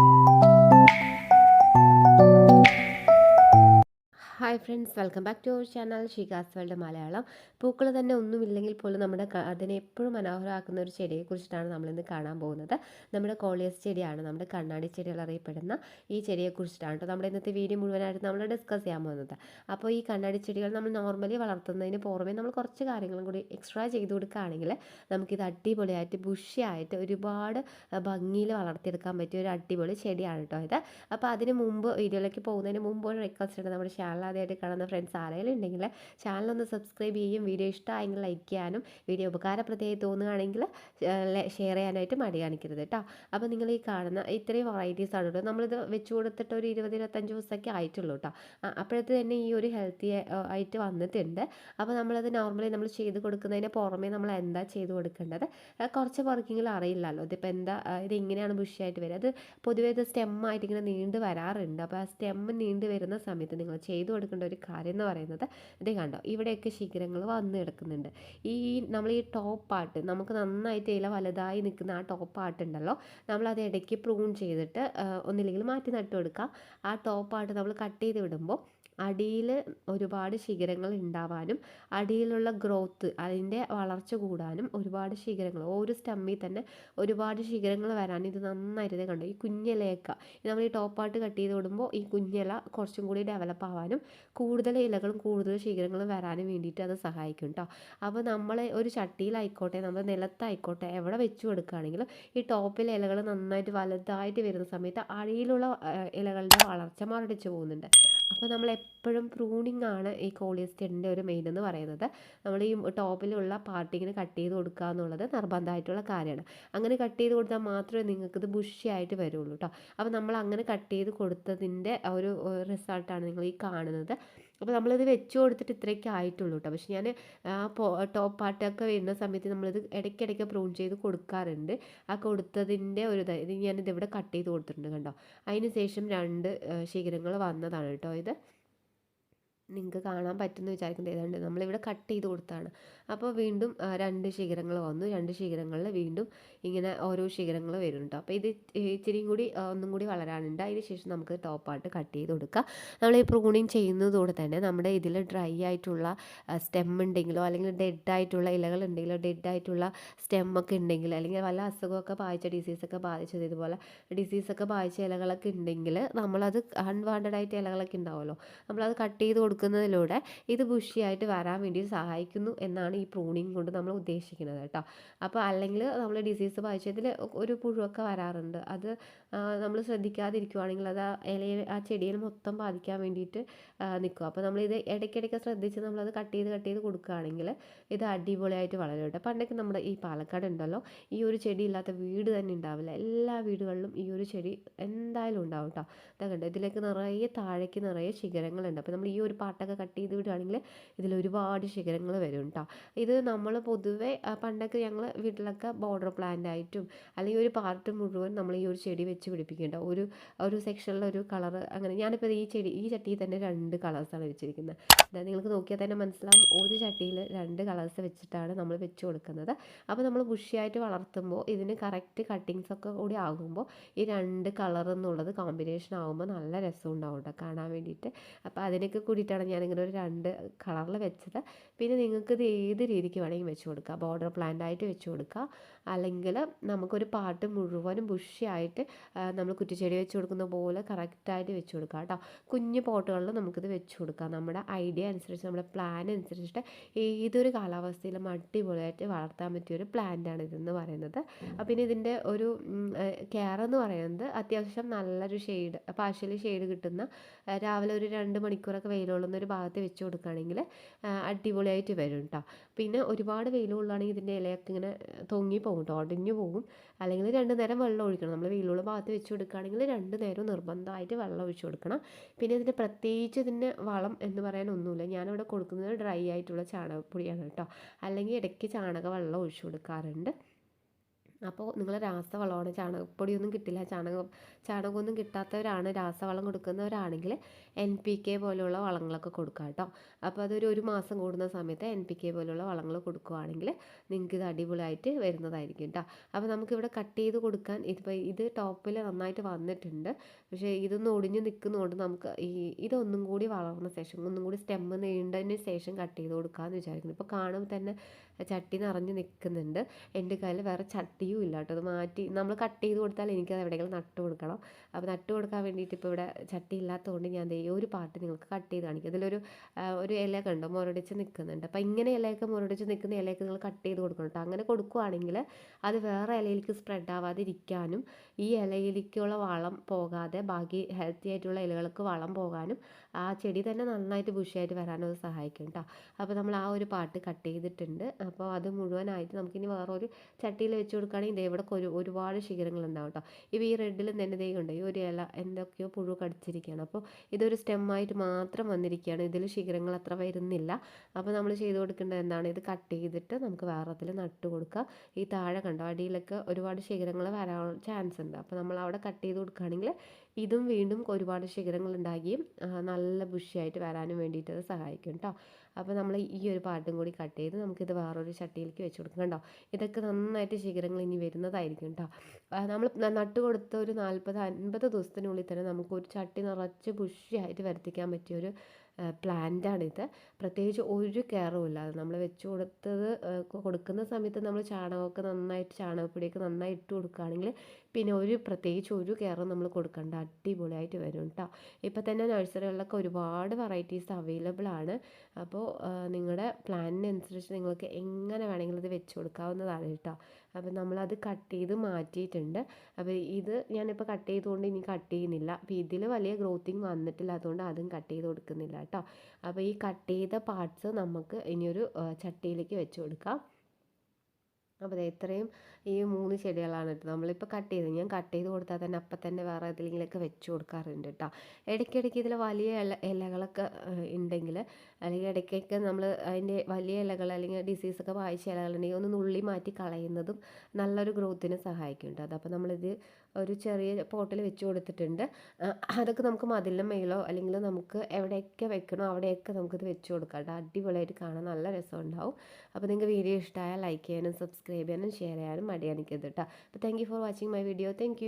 thank you hi friends welcome back to our channel ഷികാസ് world Malayalam പൂക്കൾ തന്നെ ഒന്നുമില്ലെങ്കിൽ പോലും നമ്മുടെ അതിനെ എപ്പോഴും മനോഹരമാക്കുന്ന ഒരു ചെടിയെ കുറിച്ചിട്ടാണ് നമ്മളിന്ന് കാണാൻ പോകുന്നത്. നമ്മുടെ കോളിയസ് ചെടിയാണ് നമ്മുടെ കണ്ണാടി ചെടികൾ അറിയപ്പെടുന്ന ഈ ചെടിയെ കുറിച്ചിട്ടാണ് കേട്ടോ നമ്മുടെ ഇന്നത്തെ വീഡിയോ മുഴുവനായിട്ട് നമ്മൾ ഡിസ്കസ് ചെയ്യാൻ പോകുന്നത്. അപ്പോൾ ഈ കണ്ണാടി ചെടികൾ നമ്മൾ നോർമലി വളർത്തുന്നതിന് പുറമേ നമ്മൾ കുറച്ച് കാര്യങ്ങളും കൂടി എക്സ്ട്രാ ചെയ്ത് കൊടുക്കുകയാണെങ്കിൽ നമുക്കിത് അടിപൊളിയായിട്ട് ബുഷിയായിട്ട് ഒരുപാട് ഭംഗിയിൽ വളർത്തിയെടുക്കാൻ പറ്റിയ ഒരു അടിപൊളി ചെടിയാണ് കേട്ടോ ഇത്. അപ്പോൾ അതിന് മുമ്പ് വീഡിയോയിലേക്ക് പോകുന്നതിന് മുമ്പ് ഒരു റിക്വസ്റ്റ് ഉണ്ട് നമ്മുടെ ചാനൽ ആദ്യമായിട്ട് കാണുന്ന ഫ്രണ്ട്സ് ആരെങ്കിലും ഉണ്ടെങ്കിൽ ചാനലൊന്ന് സബ്സ്ക്രൈബ് ചെയ്യും. വീഡിയോ ഇഷ്ടമായെങ്കിൽ ലൈക്ക് ചെയ്യാനും വീഡിയോ ഉപകാരപ്രദമായി തോന്നുകയാണെങ്കിൽ ഷെയർ ചെയ്യാനായിട്ട് മടി കാണിക്കരുത് കേട്ടോ അപ്പോൾ നിങ്ങൾ ഈ കാണുന്ന ഇത്രയും വെറൈറ്റീസ് ആണ് കേട്ടോ നമ്മളിത് വെച്ച് കൊടുത്തിട്ട് ഒരു ഇരുപത് ഇരുപത്തഞ്ച് ദിവസമൊക്കെ ആയിട്ടുള്ളൂ കേട്ടോ അപ്പോഴത്തെ തന്നെ ഈ ഒരു ഹെൽത്തി ആയിട്ട് വന്നിട്ടുണ്ട്. അപ്പോൾ നമ്മളത് നോർമലി നമ്മൾ ചെയ്ത് കൊടുക്കുന്നതിന് പുറമെ നമ്മൾ എന്താ ചെയ്ത് കൊടുക്കേണ്ടത്? കുറച്ച് വർക്കിങ്ങിൽ അറിയില്ലല്ലോ. ഇതിപ്പോൾ എന്താ ഇത് എങ്ങനെയാണ് ബുഷിയായിട്ട് വരിക അത് പൊതുവേ ഇത് സ്റ്റെമ്മായിട്ട് ഇങ്ങനെ നീണ്ട് വരാറുണ്ട്. അപ്പോൾ ആ സ്റ്റെമ്മ് നീണ്ട് വരുന്ന സമയത്ത് നിങ്ങൾ ചെയ്തു കൊടുക്കേണ്ട ഒരു കാര്യം എന്ന് പറയുന്നത് ഇത് കണ്ടോ ഇവിടെയൊക്കെ ശിഖരങ്ങൾ വന്നു കിടക്കുന്നുണ്ട്. ഈ നമ്മൾ ഈ ടോപ്പ് പാർട്ട് നമുക്ക് നന്നായിട്ട് ഇല വലുതായി നിൽക്കുന്ന ആ ടോപ്പ് പാർട്ട് ഉണ്ടല്ലോ നമ്മളത് ഇടയ്ക്ക് പ്രൂൺ ചെയ്തിട്ട് ഒന്നില്ലെങ്കിൽ മാറ്റി നട്ടു കൊടുക്കുക ആ ടോപ്പ് പാർട്ട് നമ്മൾ കട്ട് ചെയ്ത് വിടുമ്പോൾ അടിയിൽ ഒരുപാട് ശിഖരങ്ങൾ ഉണ്ടാവാനും അടിയിലുള്ള ഗ്രോത്ത് അതിന്റെ വളർച്ച കൂടാനും ഒരുപാട് ശിഖരങ്ങൾ ഓരോ സ്റ്റമ്മിൽ തന്നെ ഒരുപാട് ശിഖരങ്ങൾ വരാൻ ഇത് നന്നായിട്ട് കണ്ടു. ഈ കുഞ്ഞിലയൊക്കെ നമ്മൾ ഈ ടോപ്പ് ആർട്ട് കട്ട് ചെയ്ത് വിടുമ്പോൾ ഈ കുഞ്ഞില കുറച്ചും കൂടി ഡെവലപ്പ് ആവാനും കൂടുതൽ ഇലകളും കൂടുതൽ ശിഖരങ്ങളും വരാനും വേണ്ടിയിട്ട് അത് സഹായിക്കും കേട്ടോ അപ്പോൾ നമ്മൾ ഒരു ചട്ടിയിലായിക്കോട്ടെ നമ്മൾ നിലത്തായിക്കോട്ടെ എവിടെ വെച്ച് കൊടുക്കുകയാണെങ്കിലും ഈ ടോപ്പിലെ ഇലകൾ നന്നായിട്ട് വലുതായിട്ട് വരുന്ന സമയത്ത് അടിയിലുള്ള ഇലകളുടെ വളർച്ച മറടിച്ചു പോകുന്നുണ്ട്. അപ്പോൾ നമ്മൾ എപ്പോഴും പ്രൂണിങ് ആണ് ഈ കോളിയസ്റ്ററിന്റെ ഒരു മെയിൻ എന്ന് പറയുന്നത്. നമ്മൾ ഈ ടോപ്പിലുള്ള പാർട്ടിങ്ങിന് കട്ട് ചെയ്ത് കൊടുക്കുക എന്നുള്ളത് നിർബന്ധമായിട്ടുള്ള കാര്യമാണ്. അങ്ങനെ കട്ട് ചെയ്ത് കൊടുത്താൽ മാത്രമേ നിങ്ങൾക്കിത് ബുഷിയായിട്ട് വരുള്ളൂ കേട്ടോ അപ്പോൾ നമ്മൾ അങ്ങനെ കട്ട് ചെയ്ത് കൊടുത്തതിന്റെ ഒരു റിസൾട്ടാണ് നിങ്ങൾ ഈ കാണുന്നത്. അപ്പോൾ നമ്മളിത് വെച്ച് കൊടുത്തിട്ട് ഇത്രയൊക്കെ ആയിട്ടുള്ളൂ കേട്ടോ പക്ഷെ ഞാൻ ആ ടോപ്പ് പാർട്ടൊക്കെ വരുന്ന സമയത്ത് നമ്മളിത് ഇടയ്ക്കിടയ്ക്ക് പ്രൂൺ ചെയ്ത് കൊടുക്കാറുണ്ട്. ആ കൊടുത്തതിന്റെ ഒരു ഇത് ഞാനിത് ഇവിടെ കട്ട് ചെയ്ത് കൊടുത്തിട്ടുണ്ട് കണ്ടോ. അതിന് ശേഷം രണ്ട് ശിഖരങ്ങൾ വന്നതാണ് കേട്ടോ ഇത്. നിങ്ങൾക്ക് കാണാൻ പറ്റുമെന്ന് വിചാരിക്കുന്നത് ഏതാണ്ട് നമ്മളിവിടെ കട്ട് ചെയ്ത് കൊടുത്താണ്. അപ്പോൾ വീണ്ടും രണ്ട് ശിഖരങ്ങൾ വന്നു. രണ്ട് ശിഖരങ്ങളിൽ വീണ്ടും ഇങ്ങനെ ഓരോ ശിഖരങ്ങൾ വരുന്നുണ്ട് അപ്പോൾ ഇത് ഇച്ചിരിയും കൂടി ഒന്നും കൂടി വളരാനുണ്ട്. അതിന് ശേഷം നമുക്ക് ടോപ്പായിട്ട് കട്ട് ചെയ്ത് കൊടുക്കാം. നമ്മൾ ഈ പ്രൂണിങ് ചെയ്യുന്നതോടെ തന്നെ നമ്മുടെ ഇതിൽ ഡ്രൈ ആയിട്ടുള്ള സ്റ്റെം ഉണ്ടെങ്കിലോ അല്ലെങ്കിൽ ഡെഡ് ആയിട്ടുള്ള ഇലകൾ ഉണ്ടെങ്കിലോ ഡെഡ് ആയിട്ടുള്ള സ്റ്റെമ്മൊക്കെ ഉണ്ടെങ്കിൽ അല്ലെങ്കിൽ വല്ല അസുഖമൊക്കെ ബാധിച്ച ഡിസീസൊക്കെ ബാധിച്ചത് ഇതുപോലെ ഡിസീസൊക്കെ ബാധിച്ച ഇലകളൊക്കെ ഉണ്ടെങ്കിൽ നമ്മളത് അൺവാണ്ടഡ് ആയിട്ട് ഇലകളൊക്കെ ഉണ്ടാവുമല്ലോ. നമ്മളത് കട്ട് ചെയ്ത് കൊടുക്കുന്നതിലൂടെ ഇത് ബുഷിയായിട്ട് വരാൻ വേണ്ടി സഹായിക്കുന്നു എന്നാണ് ഈ പ്രൂണിങ് കൊണ്ട് നമ്മൾ ഉദ്ദേശിക്കുന്നത് കേട്ടോ. അപ്പോൾ അല്ലെങ്കിൽ നമ്മൾ ഡിസീസ് ബാധിച്ചതിൽ ഒരു പുഴുവൊക്കെ വരാറുണ്ട്. അത് നമ്മൾ ശ്രദ്ധിക്കാതിരിക്കുവാണെങ്കിൽ അത് ആ ഇലയിൽ ആ ചെടിയിൽ മൊത്തം ബാധിക്കാൻ വേണ്ടിയിട്ട് നിൽക്കും. അപ്പോൾ നമ്മളിത് ഇടയ്ക്കിടയ്ക്ക് ശ്രദ്ധിച്ച് നമ്മളത് കട്ട് ചെയ്ത് കട്ട് ചെയ്ത് കൊടുക്കുകയാണെങ്കിൽ ഇത് അടിപൊളിയായിട്ട് വളരും കേട്ടോ. പണ്ടൊക്കെ നമ്മുടെ ഈ പാലക്കാട് ഉണ്ടല്ലോ ഈ ഒരു ചെടി ഇല്ലാത്ത വീട് തന്നെ ഉണ്ടാവില്ല. എല്ലാ വീടുകളിലും ഈ ഒരു ചെടി എന്തായാലും ഉണ്ടാവും കേട്ടോ. ഇതാ കണ്ടോ ഇതിലേക്ക് നിറയെ താഴേക്ക് നിറയെ ശിഖരങ്ങളുണ്ട്. അപ്പോൾ നമ്മൾ ഈ ഒരു പാട്ടൊക്കെ കട്ട് ചെയ്ത് വിടുകയാണെങ്കിൽ ഇതിൽ ഒരുപാട് ശിഖരങ്ങൾ വരും കേട്ടോ. ഇത് നമ്മൾ പൊതുവെ പണ്ടൊക്കെ ഞങ്ങൾ വീട്ടിലൊക്കെ ബോർഡർ പ്ലാന്റ് ആയിട്ടും അല്ലെങ്കിൽ ഒരു പാർട്ട് മുഴുവൻ നമ്മൾ ഈ ഒരു ചെടി വെച്ച് പിടിപ്പിക്കേണ്ട ഒരു ഒരു സെക്ഷനിൽ ഒരു കളർ അങ്ങനെ ഞാനിപ്പോൾ ഈ ചെടി ഈ ചട്ടിയിൽ തന്നെ രണ്ട് കളേഴ്സാണ് വെച്ചിരിക്കുന്നത്. അതായത് നിങ്ങൾക്ക് നോക്കിയാൽ തന്നെ മനസ്സിലാവും. ഒരു ചട്ടിയിൽ രണ്ട് കളേഴ്സ് വെച്ചിട്ടാണ് നമ്മൾ വെച്ച് കൊടുക്കുന്നത്. അപ്പോൾ നമ്മൾ ബുഷിയായിട്ട് വളർത്തുമ്പോൾ ഇതിന് കറക്റ്റ് കട്ടിങ്സ് ഒക്കെ കൂടി ആകുമ്പോൾ ഈ രണ്ട് കളർ എന്നുള്ളത് കോമ്പിനേഷൻ ആകുമ്പോൾ നല്ല രസം ഉണ്ടാവും കേട്ടോ കാണാൻ വേണ്ടിയിട്ട്. അപ്പോൾ അതിനൊക്കെ കൂടിയിട്ടാണ് ഞാനിങ്ങനെ ഒരു രണ്ട് കളറിൽ വെച്ചത്. പിന്നെ നിങ്ങൾക്ക് ഇത് ഏത് രീതിക്ക് വേണമെങ്കിൽ വെച്ച് കൊടുക്കാം. ബോർഡർ പ്ലാന്റ് ആയിട്ട് വെച്ച് കൊടുക്കുക അല്ലെങ്കിൽ നമുക്കൊരു പാട്ട് മുഴുവനും ബുഷിയായിട്ട് നമ്മൾ കുറ്റിച്ചെടി വെച്ച് കൊടുക്കുന്ന പോലെ കറക്റ്റായിട്ട് വെച്ച് കൊടുക്കാം കേട്ടോ. കുഞ്ഞു പോട്ടുകളിൽ നമുക്കിത് വെച്ച് കൊടുക്കാം. നമ്മുടെ ഐഡിയ അനുസരിച്ച് നമ്മുടെ പ്ലാൻ അനുസരിച്ചിട്ട് ഏതൊരു കാലാവസ്ഥയിലും അടിപൊളിയായിട്ട് വളർത്താൻ പറ്റിയ ഒരു പ്ലാന്റാണ് ഇതെന്ന് പറയുന്നത്. പിന്നെ ഇതിന്റെ ഒരു കെയർ എന്ന് പറയുന്നത് അത്യാവശ്യം നല്ലൊരു ഷെയ്ഡ് പാർഷ്യലി ഷെയ്ഡ് കിട്ടുന്ന രാവിലെ ഒരു രണ്ട് മണിക്കൂറൊക്കെ വെയിലുള്ളുന്ന ഒരു ഭാഗത്ത് വെച്ച് കൊടുക്കുകയാണെങ്കിൽ അടിപൊളിയായിട്ട് വരും കേട്ടോ. പിന്നെ ഒരുപാട് വെയിലുള്ളാണെങ്കിൽ ഇതിന്റെ ഇലയൊക്കെ ഇങ്ങനെ തൊങ്ങി പോകും കേട്ടോ ഒടിഞ്ഞു പോകും. അല്ലെങ്കിൽ രണ്ട് നേരം വെള്ളം ഒഴിക്കണം. നമ്മൾ വെയിലുള്ള ഭാഗത്ത് വെച്ച് കൊടുക്കുകയാണെങ്കിൽ രണ്ട് നേരം നിർബന്ധമായിട്ട് വെള്ളം ഒഴിച്ചു കൊടുക്കണം. പിന്നെ ഇതിന് പ്രത്യേകിച്ച് ഇതിന് വളം എന്ന് പറയാനൊന്നുമില്ല ഞാനിവിടെ കൊടുക്കുന്നത് ഡ്രൈ ആയിട്ടുള്ള ചാണകപ്പൊടിയാണ് കേട്ടോ. അല്ലെങ്കിൽ ഇടയ്ക്ക് ചാണക വെള്ളം ഒഴിച്ചു കൊടുക്കാറുണ്ട്. അപ്പോൾ നിങ്ങൾ രാസവളമാണ് ചാണകപ്പൊടിയൊന്നും കിട്ടില്ല. ചാണകം ചാണകമൊന്നും കിട്ടാത്തവരാണ് രാസവളം കൊടുക്കുന്നവരാണെങ്കിൽ എൻ പി കെ പോലെയുള്ള വളങ്ങളൊക്കെ കൊടുക്കുക കേട്ടോ. അപ്പോൾ അതൊരു ഒരു മാസം കൂടുന്ന സമയത്ത് എൻ പി കെ പോലെയുള്ള വളങ്ങൾ കൊടുക്കുകയാണെങ്കിൽ നിങ്ങൾക്ക് ഇത് അടിപൊളിയായിട്ട് വരുന്നതായിരിക്കും കേട്ടോ. അപ്പോൾ നമുക്കിവിടെ കട്ട് ചെയ്ത് കൊടുക്കാൻ ഇതിപ്പോൾ ഇത് ടോപ്പിൽ നന്നായിട്ട് വന്നിട്ടുണ്ട്. പക്ഷേ ഇതൊന്ന് ഒടിഞ്ഞു നിൽക്കുന്നതുകൊണ്ട് നമുക്ക് ഈ ഇതൊന്നും കൂടി വളർന്ന ശേഷം ഒന്നും കൂടി സ്റ്റെമ്മ് നീണ്ടതിന് ശേഷം കട്ട് ചെയ്ത് കൊടുക്കാമെന്ന് വിചാരിക്കുന്നു. ഇപ്പോൾ കാണുമ്പോൾ തന്നെ ചട്ടി നിറഞ്ഞ് നിൽക്കുന്നുണ്ട്. എന്റെ കയ്യിൽ വേറെ ചട്ടിയും ഇല്ല കേട്ടോ. അത് മാറ്റി നമ്മൾ കട്ട് ചെയ്ത് കൊടുത്താൽ എനിക്കത് എവിടെയെങ്കിലും നട്ട് കൊടുക്കണം. അപ്പോൾ നട്ട് കൊടുക്കാൻ വേണ്ടിയിട്ട് ഇപ്പോൾ ഇവിടെ ചട്ടി ഇല്ലാത്തതുകൊണ്ട് ഞാൻ ദേ ഒരു പാട്ട് നിങ്ങൾക്ക് കട്ട് ചെയ്ത് കാണിക്കും. അതിലൊരു ഒരു ഇല കണ്ടോ? മുരടിച്ച് നിൽക്കുന്നുണ്ട്. അപ്പോൾ ഇങ്ങനെ ഇലയൊക്കെ മുരടിച്ച് നിൽക്കുന്ന ഇലയൊക്കെ നിങ്ങൾ കട്ട് ചെയ്ത് കൊടുക്കണം കേട്ടോ. അങ്ങനെ കൊടുക്കുവാണെങ്കിൽ അത് വേറെ ഇലയിലേക്ക് സ്പ്രെഡ് ആവാതിരിക്കാനും ഈ ഇലയിലേക്കുള്ള വളം പോകാതെ ബാക്കി ഹെൽത്തി ആയിട്ടുള്ള ഇലകൾക്ക് വളം പോകാനും ആ ചെടി തന്നെ നന്നായിട്ട് ബുഷിയായിട്ട് വരാനത് സഹായിക്കും കേട്ടോ അപ്പോൾ നമ്മൾ ആ ഒരു പാട്ട് കട്ട് ചെയ്തിട്ടുണ്ട്. അപ്പോൾ അത് മുഴുവനായിട്ട് നമുക്കിനി വേറൊരു ചട്ടിയിൽ വെച്ച് കൊടുക്കുകയാണെങ്കിൽ ഇതേ ഇവിടെ ഒരു ഒരുപാട് ശിഖരങ്ങളുണ്ടാവും കേട്ടോ ഇപ്പോൾ ഈ റെഡിലും തന്നെ ദൈവം ഉണ്ട് ഈ ഒരു ഇല എന്തൊക്കെയോ പുഴു കടിച്ചിരിക്കുകയാണ്. അപ്പോൾ ഇതൊരു സ്റ്റെമ്മായിട്ട് മാത്രം വന്നിരിക്കുകയാണ്. ഇതിൽ ശിഖരങ്ങൾ അത്ര വരുന്നില്ല. അപ്പോൾ നമ്മൾ ചെയ്ത് കൊടുക്കേണ്ടത് എന്താണ്? ഇത് കട്ട് ചെയ്തിട്ട് നമുക്ക് വേറത്തിൽ നട്ട് കൊടുക്കുക ഈ താഴെ കണ്ടോ? അടിയിലൊക്കെ ഒരുപാട് ശിഖരങ്ങൾ വരാൻ ചാൻസ് ഉണ്ട്. അപ്പോൾ നമ്മൾ അവിടെ കട്ട് ചെയ്ത് കൊടുക്കുകയാണെങ്കിൽ ഇതും വീണ്ടും ഒരുപാട് ശിഖരങ്ങൾ ഉണ്ടാക്കി നല്ല ബുഷിയായിട്ട് വരാനും വേണ്ടിയിട്ട് അത് സഹായിക്കും കേട്ടോ അപ്പോൾ നമ്മൾ ഈ ഒരു പാട്ടും കൂടി കട്ട് ചെയ്ത് നമുക്കിത് വേറൊരു ചട്ടിയിലേക്ക് വെച്ച് കൊടുക്കാം കേട്ടോ ഇതൊക്കെ നന്നായിട്ട് ശിഖരങ്ങൾ ഇനി വരുന്നതായിരിക്കും കേട്ടോ നമ്മൾ നട്ട് കൊടുത്ത ഒരു നാൽപ്പത് അൻപത് ദിവസത്തിനുള്ളിൽ തന്നെ നമുക്ക് ഒരു ചട്ടി നിറച്ച് ബുഷിയായിട്ട് വരുത്തിക്കാൻ പറ്റിയൊരു പ്ലാന്റാണിത്. പ്രത്യേകിച്ച് ഒരു കെയറും ഇല്ലാതെ നമ്മൾ വെച്ച് കൊടുത്തത് കൊടുക്കുന്ന സമയത്ത് നമ്മൾ ചാണകമൊക്കെ നന്നായിട്ട് ചാണകപ്പൊടിയൊക്കെ നന്നായി ഇട്ട് കൊടുക്കുകയാണെങ്കിൽ പിന്നെ ഒരു പ്രത്യേകിച്ച് ഒരു കെയറും നമ്മൾ കൊടുക്കേണ്ട അടിപൊളിയായിട്ട് വരും കേട്ടോ ഇപ്പം തന്നെ നഴ്സറികളിലൊക്കെ ഒരുപാട് വെറൈറ്റീസ് അവൈലബിൾ ആണ്. അപ്പോൾ നിങ്ങളുടെ പ്ലാനിനനുസരിച്ച് നിങ്ങൾക്ക് എങ്ങനെ വേണമെങ്കിലും ഇത് വെച്ച് കൊടുക്കാവുന്നതാണ് കേട്ടോ അപ്പോൾ നമ്മളത് കട്ട് ചെയ്ത് മാറ്റിയിട്ടുണ്ട്. അപ്പോൾ ഇത് ഞാനിപ്പോൾ കട്ട് ചെയ്തുകൊണ്ട് ഇനി കട്ട് ചെയ്യുന്നില്ല. അപ്പോൾ ഇതിൽ വലിയ ഗ്രോത്തിങ് വന്നിട്ടില്ല. അതുകൊണ്ട് അതും കട്ട് ചെയ്ത് കൊടുക്കുന്നില്ല കേട്ടോ അപ്പോൾ ഈ കട്ട് ചെയ്ത പാർട്സ് നമുക്ക് ഇനിയൊരു ചട്ടിയിലേക്ക് വെച്ച് കൊടുക്കാം. അപ്പോൾ ഇത്രയും ഈ മൂന്ന് ചെടികളാണ് കേട്ടോ നമ്മളിപ്പോൾ കട്ട് ചെയ്ത് ഞാൻ കട്ട് ചെയ്ത് കൊടുത്താൽ തന്നെ അപ്പം തന്നെ വേറെ ഏതെങ്കിലുമൊക്കെ വെച്ച് കൊടുക്കാറുണ്ട് കേട്ടോ. ഇടയ്ക്കിടയ്ക്ക് ഇതിൽ വലിയ ഇല ഇലകളൊക്കെ ഉണ്ടെങ്കിൽ അല്ലെങ്കിൽ ഇടയ്ക്കൊക്കെ നമ്മൾ അതിന്റെ വലിയ ഇലകൾ അല്ലെങ്കിൽ ഡിസീസൊക്കെ വായിച്ച ഇലകളുണ്ടെങ്കിൽ ഒന്ന് നുള്ളി മാറ്റി കളയുന്നതും നല്ലൊരു ഗ്രോത്തിന് സഹായിക്കും കേട്ടോ അതപ്പോൾ നമ്മളിത് ഒരു ചെറിയ പോട്ടിൽ വെച്ച് കൊടുത്തിട്ടുണ്ട്. അതൊക്കെ നമുക്ക് മതിലിന്റെ മേലോ അല്ലെങ്കിൽ നമുക്ക് എവിടെയൊക്കെ വെക്കണോ അവിടെയൊക്കെ നമുക്കിത് വെച്ച് കൊടുക്കാം കേട്ടോ. അടിപൊളിയായിട്ട് കാണാൻ നല്ല രസമുണ്ടാവും. അപ്പോൾ നിങ്ങൾക്ക് വീഡിയോ ഇഷ്ടമായാൽ ലൈക്ക് ചെയ്യാനും സബ്സ്ക്രൈബ് ചെയ്യാനും ഷെയർ ചെയ്യാനും മടിയാണിക്കരുത് കേട്ടോ. അപ്പോൾ thank you for watching my video thank